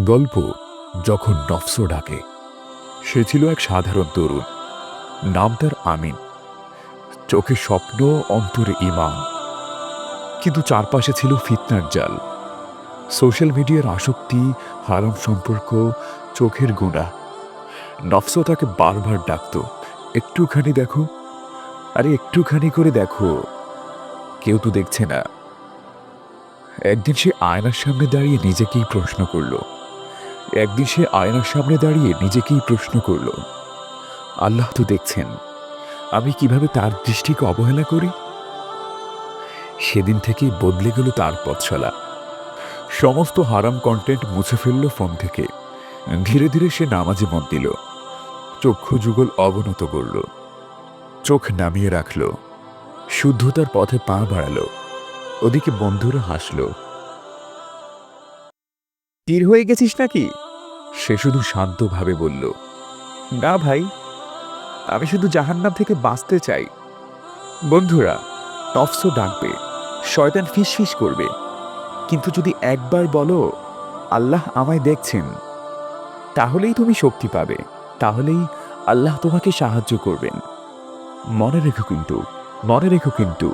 গল্প যখন নফস ডাকে, সে ছিল এক সাধারণ তরুণ। নাম তার আমিন। চোখে স্বপ্ন, অন্তরে ইমান কিন্তু চারপাশে ছিল ফিতনার জাল। সোশ্যাল মিডিয়ার আসক্তি, হারাম সম্পর্ক, চোখের গুণা। নফস তাকে বারবার ডাকত, একটুখানি দেখো। আরে, একটুখানি করে দেখো। কেউ তো দেখছে না। একদিন সে আয়নার সামনে দাঁড়িয়ে নিজেকেই প্রশ্ন করল একদিন সে আয়নার সামনে দাঁড়িয়ে নিজেকেই প্রশ্ন করল, আল্লাহ তো দেখছেন, আমি কীভাবে তার দৃষ্টিকে অবহেলা করি? সেদিন থেকেই বদলে গেল তার পথচলা। সমস্ত হারাম কন্টেন্ট মুছে ফেলল ফোন থেকে। ধীরে ধীরে সে নামাজে মত দিল, চক্ষু যুগল অবনত করল, চোখ নামিয়ে রাখল, শুদ্ধতার পথে পা বাড়ালো, ওদিকে বন্ধুরা হাসলো। তীর হয়ে গেছিস নাকি? সে শুধু শান্তভাবে বলল, না ভাই, আমি শুধু জাহান্নাম থেকে বাঁচতে চাই। বন্ধুরা, নফসও ডাকবে, শয়তান ফিস ফিস করবে। কিন্তু যদি একবার বলো, আল্লাহ আমায় দেখছেন, তাহলেই তুমি শক্তি পাবে, তাহলেই আল্লাহ তোমাকে সাহায্য করবেন। মনে রেখো কিন্তু, মনে রেখো কিন্তু।